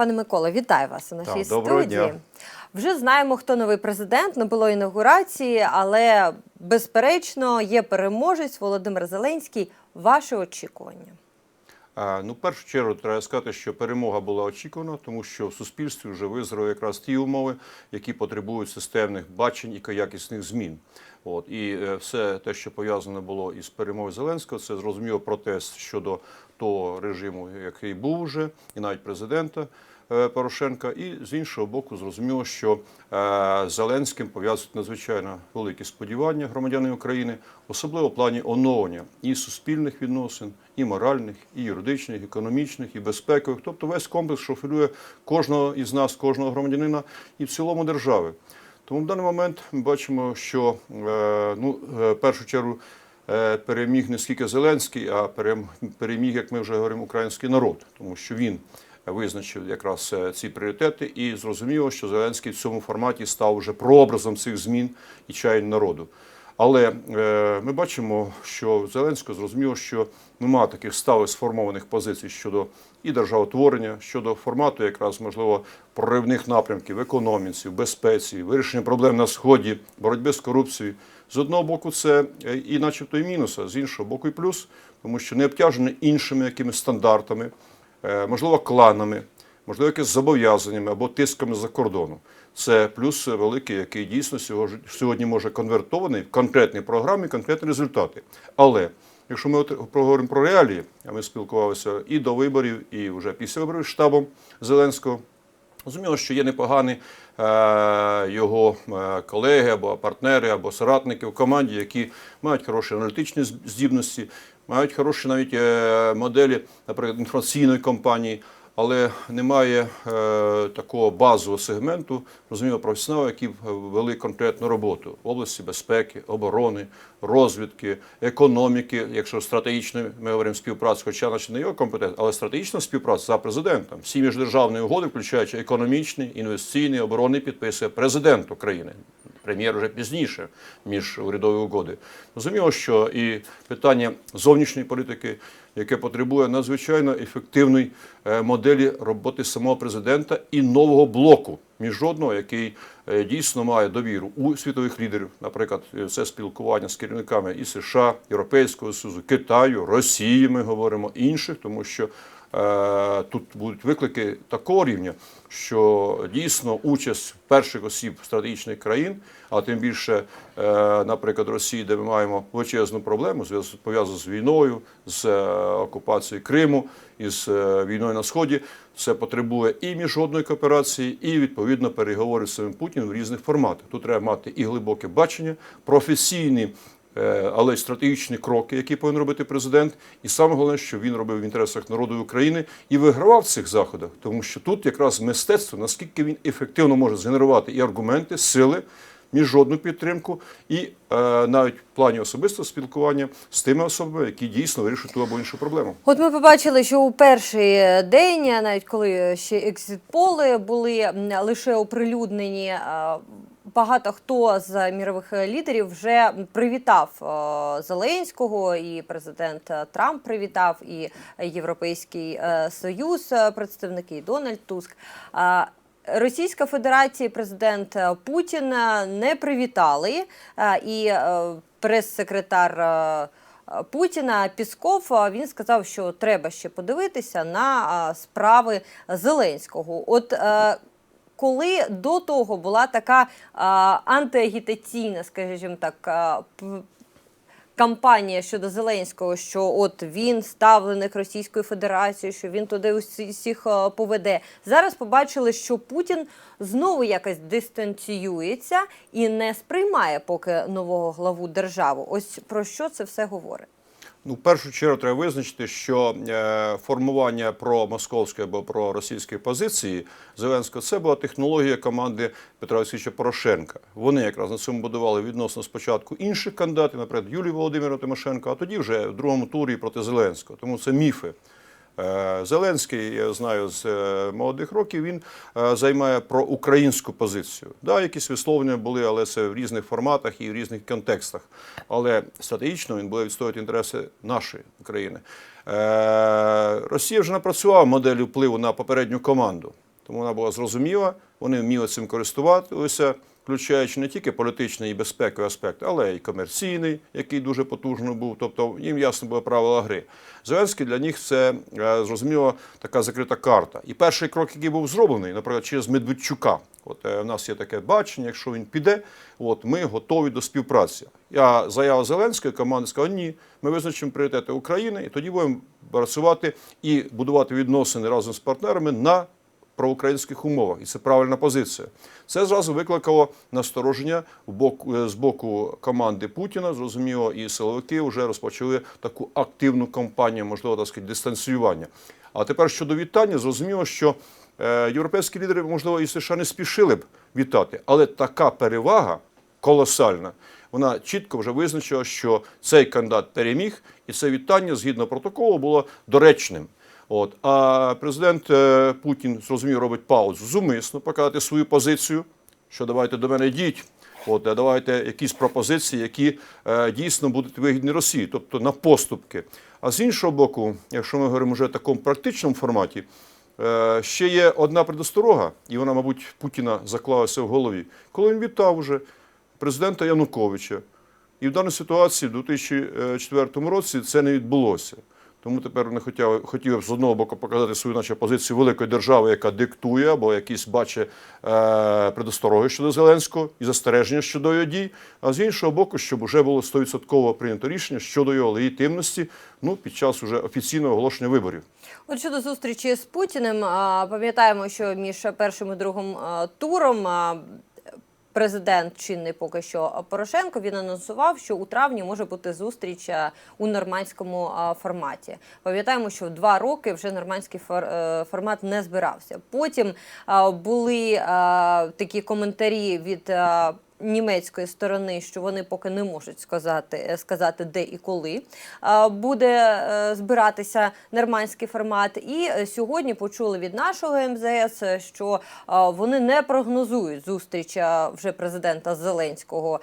Пане Микола, вітаю вас у нашій Так, студії. дня. Вже знаємо, хто новий президент. Не було інаугурації, але безперечно є переможець Володимир Зеленський. Ваше очікування? А, Ну, в першу чергу треба сказати, що перемога була очікувана, тому що в суспільстві вже визрали якраз ті умови, які потребують системних бачень і якісних змін. От і е, все те, що пов'язане було із перемогою Зеленського, це зрозуміло протест щодо того режиму, який був вже, і навіть президента. е, Порошенка, і з іншого боку, зрозуміло, що е, Зеленським пов'язують надзвичайно великі сподівання громадяни України, особливо в плані оновлення і суспільних відносин, і моральних, і юридичних, і економічних, і безпекових, тобто весь комплекс, що хвилює кожного із нас, кожного громадянина і в цілому держави. Тому в даний момент ми бачимо, що е, ну, в першу чергу переміг не скільки Зеленський, а перем- переміг, як ми вже говоримо, український народ, тому що він визначив якраз е, ці пріоритети, і зрозуміло, що Зеленський в цьому форматі став вже прообразом цих змін і чаянь народу. Але е, ми бачимо, що Зеленського зрозуміло, що немає таких сталих сформованих позицій щодо і державотворення, щодо формату, якраз можливо проривних напрямків економіці, в безпеці, вирішення проблем на сході, боротьби з корупцією. З одного боку, це е, і, начебто, і мінус, а з іншого боку, і плюс, тому що не обтяжений іншими якимись стандартами, е, можливо, кланами, можливо, якимись зобов'язаннями або тисками за кордону. Це плюс великий, який дійсно сьогодні може конвертований в конкретні програми, конкретні результати. Але якщо ми проговоримо про реалії, а ми спілкувалися і до виборів, і вже після виборів штабом Зеленського. Зрозуміло, що є непогані е, його е, колеги або партнери, або соратники в команді, які мають хороші аналітичні здібності, мають хороші навіть е, моделі, наприклад, інформаційної компанії, але немає е, такого базового сегменту, розуміло, професіоналів, які вели конкретну роботу в області безпеки, оборони, розвідки, економіки, якщо стратегічно ми говоримо співпрацю, хоча наче не його компетенція, але стратегічна співпраця за президентом. Всі міждержавні угоди, включаючи економічний, інвестиційний, оборонний, підписує президент України. Прем'єр вже пізніше між урядові угоди. Зрозуміло, що і питання зовнішньої політики, яке потребує надзвичайно ефективної е, моделі роботи самого президента і нового блоку міжнародного, який е, дійсно має довіру у світових лідерів, наприклад, це спілкування з керівниками і США, Європейського Союзу, Китаю, Росії. Ми говоримо інших, тому що тут будуть виклики такого рівня, що дійсно участь перших осіб стратегічних країн, а тим більше, е, наприклад, Росії, де ми маємо величезну проблему, пов'язану з війною, з е, окупацією Криму і з е, війною на сході, це потребує і міжнародної кооперації, і відповідно переговорів з самим Путіним в різних форматах. Тут треба мати і глибоке бачення, професійні. Е, але й стратегічні кроки, які повинен робити президент, і саме головне, що він робив в інтересах народу України і вигравав в цих заходах, тому що тут якраз мистецтво, наскільки він ефективно може згенерувати і аргументи, сили, міжнародну підтримку, і е, навіть в плані особистого спілкування з тими особами, які дійсно вирішують ту або іншу проблему. От ми побачили, що у перший день, навіть коли ще екзит-поли були лише оприлюднені. Багато хто з мірових лідерів вже привітав е, Зеленського, і президент е, Трамп привітав, і Європейський е, Союз, представники і Дональд Туск. Російська Федерація, президент Путін не привітали, і прес-секретар. Путіна Пісков він сказав, що треба ще подивитися на справи Зеленського. От коли до того була така а, антиагітаційна, скажімо так, а, кампанія щодо Зеленського, що от він ставленик Російської Федерації, що він туди усі- всіх е, поведе. Зараз побачили, що Путін знову якось дистанціюється і не сприймає поки нового главу держави. Ось про що це все говорить? Ну, в першу чергу треба визначити, що е, формування про московської або про російської позиції Зеленського це була технологія команди Петра Олексійовича Порошенка. Вони якраз на цьому будували відносно спочатку інших кандидатів, наприклад, Юлії Володимира Тимошенко, а тоді вже в другому турі проти Зеленського. Тому це міфи. Е, Зеленський, я знаю з е, молодих років, він е, займає проукраїнську позицію. Да, якісь висловлення були, але це в різних форматах і в різних контекстах. Але стратегічно він буде відстоювати інтереси нашої України. Росія вже напрацювала модель впливу на попередню команду. Тому вона була зрозуміла, вони вміли цим користуватися, включаючи не тільки політичний і безпековий аспект, але й комерційний, який дуже потужно був. Тобто їм ясно було правила гри. Зеленський для них це е, зрозуміло така закрита карта. І перший крок, який був зроблений, наприклад, через Медведчука. От е, в нас є таке бачення, якщо він піде, от ми готові до співпраці. Я заява Зеленської команди сказала, ні, ми визначимо пріоритети України, і тоді будемо працювати і будувати відносини разом з партнерами на проукраїнських умовах, і це правильна позиція. Це зразу викликало настороження е, з боку команди Путіна. Зрозуміло, і силовики вже розпочали таку активну кампанію, можливо, так сказати, дистанціювання. А тепер щодо вітання, зрозуміло, що е, європейські лідери, можливо, і США не спішили б вітати, але така перевага колосальна. Вона чітко вже визначила, що цей кандидат переміг, і це вітання згідно протоколу було доречним. От а президент е, Путін зрозумів, робить паузу зумисно показати свою позицію, що давайте до мене йдіть. От давайте якісь пропозиції, які е, дійсно будуть вигідні Росії, тобто на поступки. А з іншого боку, якщо ми говоримо вже в такому практичному форматі, е, ще є одна предосторога, і вона, мабуть, Путіна заклалася в голові, коли він вітав уже президента Януковича. І в даній ситуації в 2004 році це не відбулося. Тому тепер не хотів, хотів б з одного боку показати свою наче, позицію великої держави, яка диктує або якісь бачить е, предостороги щодо Зеленського і застереження щодо його дій. А з іншого боку, щоб вже було 100% прийнято рішення щодо його легітимності ну, під час уже офіційного оголошення виборів. От щодо зустрічі з Путіним, пам'ятаємо, що між першим і другим туром президент чинний поки що Порошенко він анонсував, що у травні може бути зустріч у нормандському форматі. Пам'ятаємо, що два роки вже нормандський е, формат не збирався. Потім були такі коментарі від. Німецької сторони, що вони поки не можуть сказати, сказати де і коли буде е, збиратися нормандський формат. І е, сьогодні почули від нашого МЗС, е, що вони не прогнозують зустріч вже президента Зеленського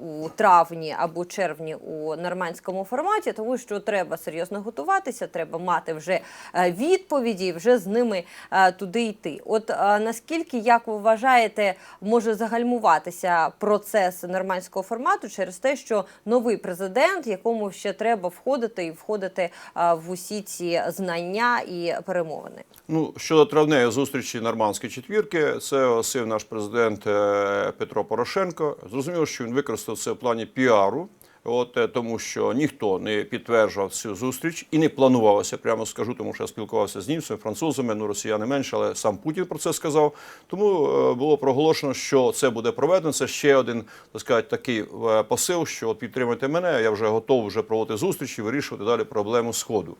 у травні або червні у нормандському форматі, тому що треба серйозно готуватися, треба мати вже е, відповіді, вже з ними е, туди йти. От е, наскільки, як ви вважаєте, може загальмуватися процес нормандського формату через те, що новий президент, якому ще треба входити і входити е, в усі ці знання і перемовини? Ну, щодо травневої зустрічі нормандської четвірки, це осив наш президент е, Петро Порошенко. Зрозуміло, що він використав це в плані піару. От е, тому, що ніхто не підтверджував цю зустріч і не планувалося, прямо скажу, тому що я спілкувався з німцями, французами, ну росіяни менше, але сам Путін про це сказав. Тому е, було проголошено, що це буде проведено. Це ще один так сказати, такий е, посил, що от підтримайте мене. Я вже готовий вже проводити зустрічі, вирішувати далі проблему сходу.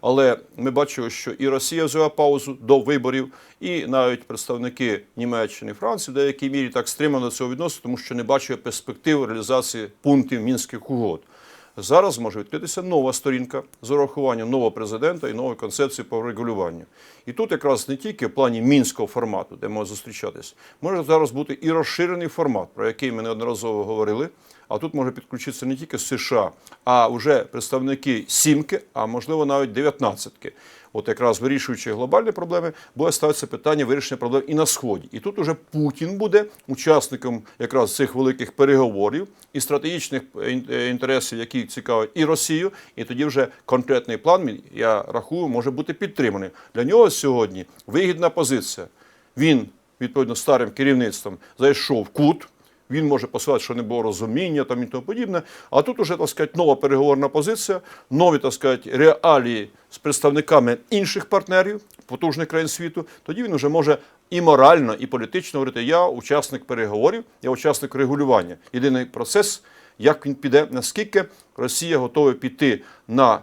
Але ми бачимо, що і Росія взяла паузу до виборів, і навіть представники Німеччини і Франції в деякій мірі так стримано цього відносяться, тому що не бачать перспектив реалізації пунктів мінських угод. Зараз може відкритися нова сторінка з урахуванням нового президента і нової концепції по регулюванню. І тут якраз не тільки в плані мінського формату, де можна зустрічатись, може зараз бути і розширений формат, про який ми неодноразово говорили. А тут може підключитися не тільки США, а вже представники сімки, а можливо навіть дев'ятнадцятки. От якраз вирішуючи глобальні проблеми, буде ставитися питання вирішення проблем і на сході. І тут уже Путін буде учасником якраз цих великих переговорів і стратегічних е, інтересів, які цікавлять і Росію. І тоді вже конкретний план, я рахую, може бути підтриманий. Для нього сьогодні вигідна позиція. Він відповідно старим керівництвом зайшов в кут. Він може посилати, що не було розуміння там і тому подібне. А тут уже так сказати, нова переговорна позиція, нові так сказати, реалії з представниками інших партнерів, потужних країн світу. Тоді він вже може і морально, і політично говорити: я учасник переговорів, я учасник регулювання. Єдиний процес, як він піде, наскільки Росія готова піти на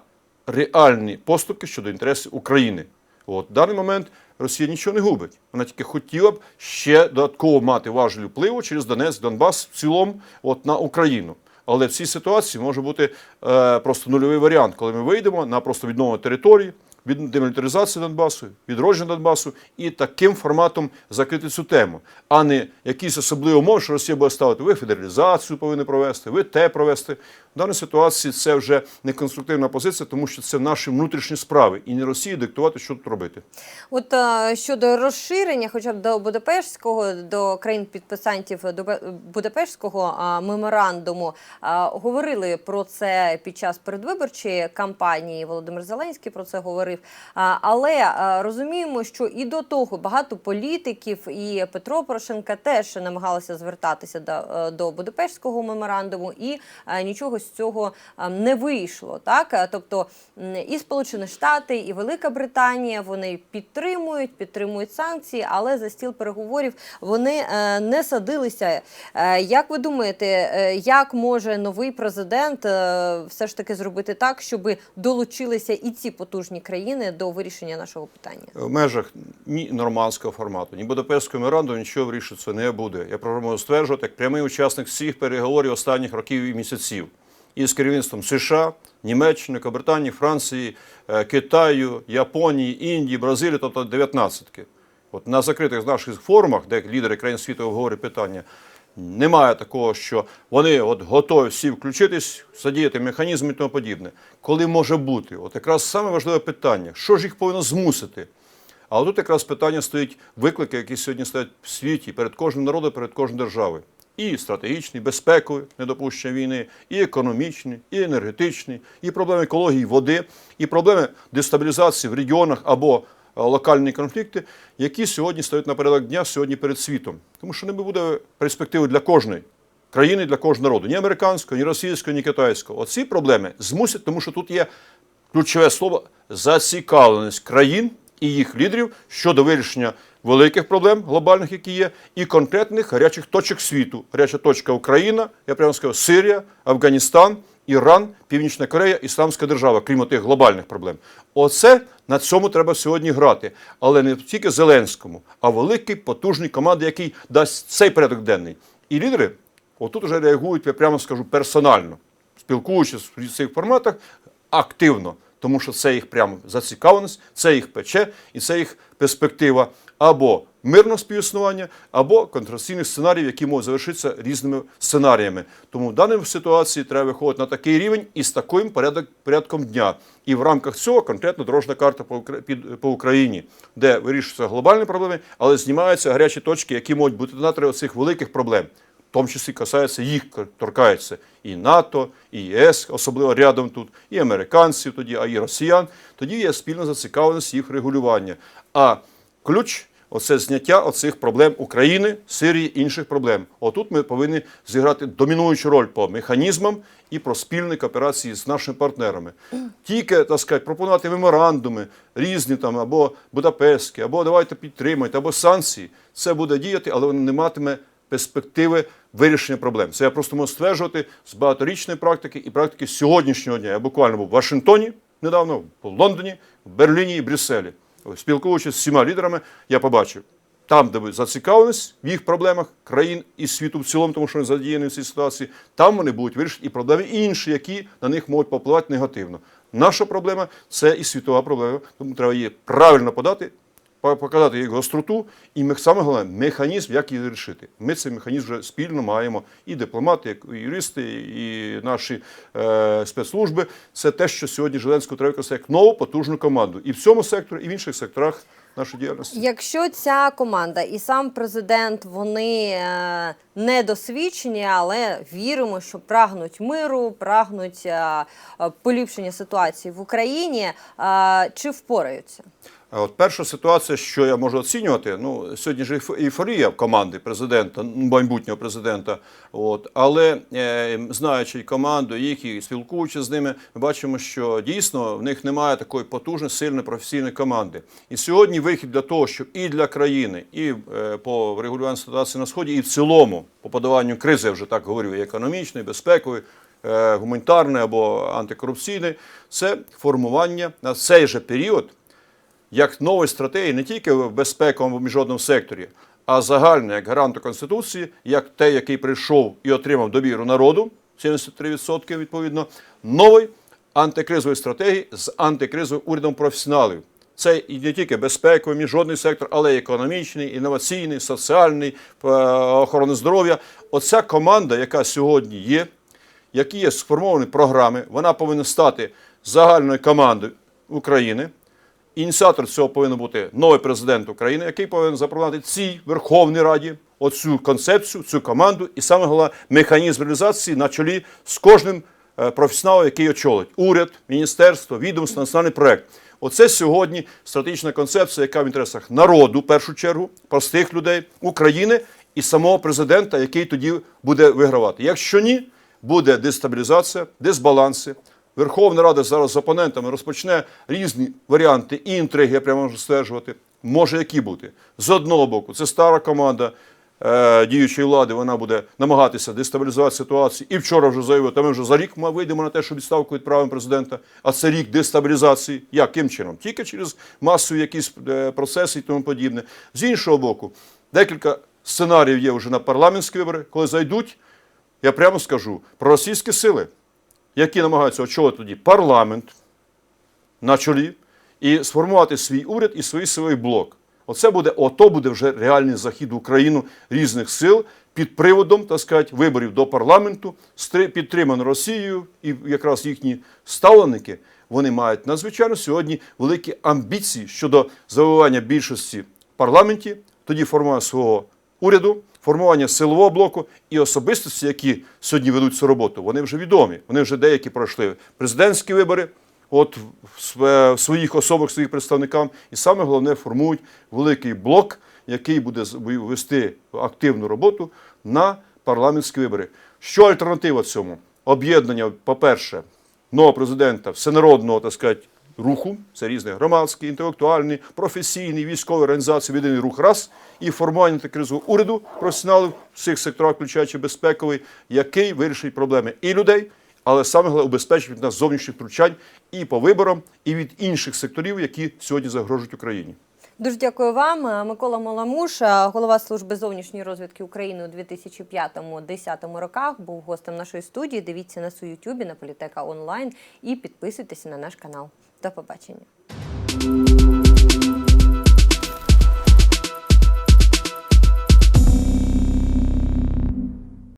реальні поступки щодо інтересів України. От в даний момент Росія нічого не губить. Вона тільки хотіла б ще додатково мати важель впливу через Донецьк, Донбас в цілому от, на Україну. Але в цій ситуації може бути е, просто нульовий варіант, коли ми вийдемо на просто відновлення території, від демілітаризації Донбасу, відродження Донбасу і таким форматом закрити цю тему, а не якісь особливі умови, що Росія буде ставити. Ви федералізацію повинні провести, ви те провести. В даній ситуації це вже не конструктивна позиція, тому що це наші внутрішні справи, і не Росії диктувати, що тут робити. От е, щодо розширення, хоча б до Будапештського, до країн-підписантів до Бе- Будапештського а, меморандуму, а, говорили про це під час передвиборчої кампанії. Володимир Зеленський про це говорив. А, але а, розуміємо, що і до того багато політиків, і Петро Порошенка теж намагалися звертатися до, е, до Будапештського меморандуму, і е, нічого з цього е, не вийшло. Так, Е, тобто і Сполучені Штати, і Велика Британія вони підтримують, підтримують санкції, але за стіл переговорів вони е, не садилися. Е, Як ви думаєте, як може новий президент все ж таки зробити так, щоб долучилися і ці потужні країни до вирішення нашого питання? В межах ні нормандського формату, ні Будапештського меморандуму нічого вирішитися не буде. Я можу стверджувати, як прямий учасник всіх переговорів останніх років і місяців. І з керівництвом США, Німеччини, Великобританії, Франції, е, Китаю, Японії, Індії, Бразилії, тобто 19-ки. От на закритих наших форумах, де лідери країн світу обговорюють питання, немає такого, що вони от готові всі включитись, задіяти механізми і тому подібне. Коли може бути? От якраз саме важливе питання, що ж їх повинно змусити? А тут якраз питання стоїть виклики, які сьогодні стоять в світі перед кожним народом, перед кожною державою. І стратегічний, безпековий, недопущення війни, і економічний, і енергетичний, і проблеми екології води, і проблеми дестабілізації в регіонах або е, локальні конфлікти, які сьогодні стають на порядок дня сьогодні перед світом. Тому що не буде перспективи для кожної країни, для кожного народу, ні американського, ні російського, ні китайського. Оці проблеми змусять, тому що тут є ключове слово зацікавленість країн і їх лідерів щодо вирішення великих проблем глобальних, які є, і конкретних гарячих точок світу. Гаряча точка Україна, я прямо скажу, Сирія, Афганістан, Іран, Північна Корея, Ісламська держава, крім тих глобальних проблем. Оце на цьому треба сьогодні грати, але не тільки Зеленському, а великій потужній команді, який дасть цей порядок денний. І лідери отут вже реагують, я прямо скажу, персонально, спілкуючись в цих форматах активно, тому що це їх прямо зацікавленість, це їх пече і це їх перспектива або мирного співіснування, або контраційних сценаріїв, які можуть завершитися різними сценаріями. Тому в даній ситуації треба виходити на такий рівень і з таким порядок, порядком дня. І в рамках цього конкретно дорожна карта по, під, по Україні, де вирішуються глобальні проблеми, але знімаються гарячі точки, які можуть бути на цих великих проблем. В тому числі касається їх, торкається і НАТО, і ЄС, особливо рядом тут, і американців тоді, а і росіян. Тоді є спільна зацікавленість їх регулювання. А ключ оце зняття оцих проблем України, Сирії, інших проблем. Отут ми повинні зіграти домінуючу роль по механізмам і про спільні кооперації з нашими партнерами. Тільки так сказати, пропонувати меморандуми різні там або Будапештські, або давайте підтримайте, або санкції. Це буде діяти, але воно не матиме перспективи вирішення проблем. Це я просто можу стверджувати з багаторічної практики і практики сьогоднішнього дня. Я буквально був в Вашингтоні недавно, в Лондоні, в Берліні і Брюсселі. Спілкуючись з всіма лідерами, я побачив. Там, де ви зацікавленість в їх проблемах країн і світу в цілому, тому що вони задіяні в цій ситуації, там вони будуть вирішити і проблеми інші, які на них можуть попливати негативно. Наша проблема це і світова проблема, тому треба її правильно подати, по- показати її гостроту, і саме головне механізм, як її вирішити. Ми цей механізм вже спільно маємо і дипломати, і юристи, і наші е, спецслужби. Це те, що сьогодні Зеленського треба використати як нову потужну команду і в цьому секторі, і в інших секторах нашої діяльності. Якщо ця команда і сам президент вони е, недосвідчені, але віримо, що прагнуть миру, прагнуть е, е, поліпшення ситуації в Україні, е, чи впораються? От перша ситуація, що я можу оцінювати, ну сьогодні ж ейф- ейфорія команди президента, майбутнього президента. От але е, знаючи команду, їх і спілкуючись з ними, ми бачимо, що дійсно в них немає такої потужної, сильної професійної команди. І сьогодні вихід для того, щоб і для країни, і е, по врегулюванню ситуації на сході, і в цілому по подаванню кризи, я вже так говорив, і економічної, безпекової. е, Гуманітарний або антикорупційний це формування на цей же період як нової стратегії не тільки в безпековому міжнародному секторі, а загально як гаранту Конституції, як те, який прийшов і отримав довіру народу, 73% відповідно, нової антикризової стратегії з антикризовим урядом професіоналів. Це і не тільки безпековий, міжнародний сектор, але й економічний, інноваційний, соціальний, е, охорони здоров'я. Оця команда, яка сьогодні є, які є сформовані програми, вона повинна стати загальною командою України. Ініціатор цього повинен бути новий президент України, який повинен запропонувати цій Верховній Раді оцю концепцію, цю команду і саме головне механізм реалізації на чолі з кожним е, професіоналом, який очолить уряд, міністерство, відомство, національний проект. Оце сьогодні стратегічна концепція, яка в інтересах народу, в першу чергу, простих людей, України і самого президента, який тоді буде вигравати. Якщо ні, буде дестабілізація, дисбаланси. Верховна Рада зараз з опонентами розпочне різні варіанти і інтриги, я прямо можу стверджувати. Може які бути. З одного боку, це стара команда е, діючої влади, вона буде намагатися дестабілізувати ситуацію. І вчора вже заявив, та ми вже за рік ми вийдемо на те, що відставку відправимо президента. А це рік дестабілізації. Яким чином? Тільки через масові якісь е, процеси і тому подібне. З іншого боку, декілька сценаріїв є вже на парламентські вибори, коли зайдуть, я прямо скажу, проросійські сили які намагаються очолити тоді парламент на чолі і сформувати свій уряд і свій силовий блок. Оце буде, ото буде вже реальний захід в Україну різних сил під приводом, так сказати, виборів до парламенту, підтримано Росією, і якраз їхні ставленники вони мають надзвичайно сьогодні великі амбіції щодо завоювання більшості в парламенті, тоді формування свого уряду, формування силового блоку і особистості, які сьогодні ведуть цю роботу, вони вже відомі. Вони вже деякі пройшли президентські вибори, от в своїх особах, своїх представникам, і саме головне формують великий блок, який буде вести активну роботу на парламентські вибори. Що альтернатива цьому? Об'єднання, по-перше, нового президента, всенародного, так сказати, руху, це різні громадські, інтелектуальні, професійні, військові організації, єдиний рух раз, і формування та кризового уряду професіоналів в всіх секторах, включаючи безпековий, який вирішить проблеми і людей, але саме головне убезпечить від нас зовнішніх втручань і по виборам, і від інших секторів, які сьогодні загрожують Україні. Дуже дякую вам. Микола Маламуш, голова служби зовнішньої розвідки України у 2005-2010 роках, був гостем нашої студії. Дивіться нас у Ютубі на Політека онлайн і підписуйтеся на наш канал. До побачення.